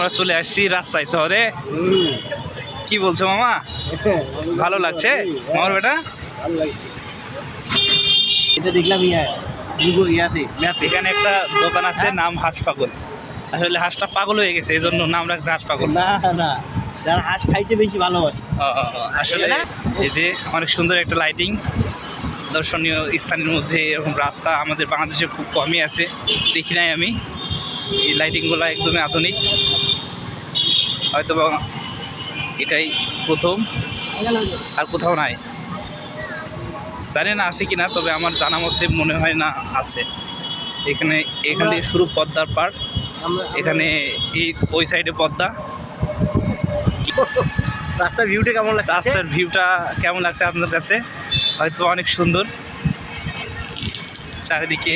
আমরা চলে আসছি রাজশাহী শহরে। কি বলছো মামা? ভালো লাগছে? মামার বেটা? এটা দেখলাম ইয়াতে এখানে একটা দোকান আছে নাম হাঁস পাগল। আসলে হাঁসটা পাগল হয়ে গেছে এই জন্য নাম রাখছে হাঁস পাগল। না না যারা হাঁস খাইতে বেশি ভালোবাসে। আসলে এই যে অনেক সুন্দর একটা লাইটিং দর্শনীয় স্থানের মধ্যে এরকম রাস্তা আমাদের বাংলাদেশে খুব কমই আছে দেখি নাই আমি। এই লাইটিংগুলো একদমই আধুনিক। হয়তো বা এটাই প্রথম আর কোথাও নাই। জানি না আছে কি না তবে আমার জানা মতে মনে হয় না আছে। এখানে এখান থেকে শুরু পদ্মার পার এখানে এই ওই সাইডে পদ্মা। রাস্তার ভিউটা কেমন লাগছে? রাস্তার ভিউটা কেমন লাগছে আপনার কাছে? হয়তো অনেক সুন্দর। চারিদিকে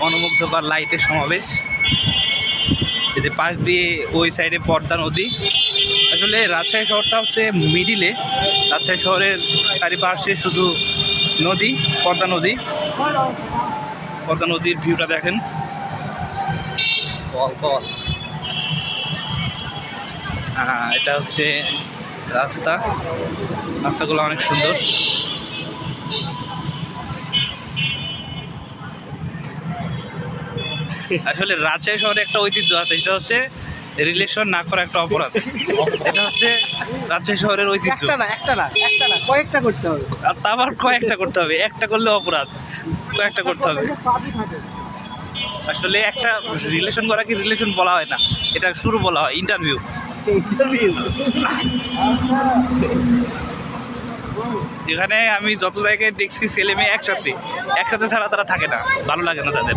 মনোমুগ্ধকর লাইটের সমাবেশ। যে পাশ দিয়ে ওই সাইডে পদ্মা নদী। আসলে রাজশাহী শহরটা হচ্ছে মিডিলে। রাজশাহী শহরের চারিপাশে শুধু নদী পদ্মা নদী। পদ্মা নদীর ভিউটা দেখেন। এটা হচ্ছে রাস্তা। রাস্তাগুলো অনেক সুন্দর। আসলে রাজশাহী শহরে একটা ঐতিহ্য আছে সেটা হচ্ছে রিলেশন না করা একটা অপরাধ। এটা হচ্ছে রাজশাহী শহরের ঐতিহ্য। একটা না একটা না একটা না কয়েকটা করতে হবে। আর আবার কয়েকটা করতে হবে একটা করলে অপরাধ কয়েকটা করতে হবে। আসলে একটা রিলেশন করা কি রিলেশন বলা হয় না এটা শুরু বলা হয় ইন্টারভিউ এখানে আমি যত জায়গায় দেখছি ছেলে মেয়ে একসাথে একসাথে ছাড়া তারা থাকে না ভালো লাগে না তাদের।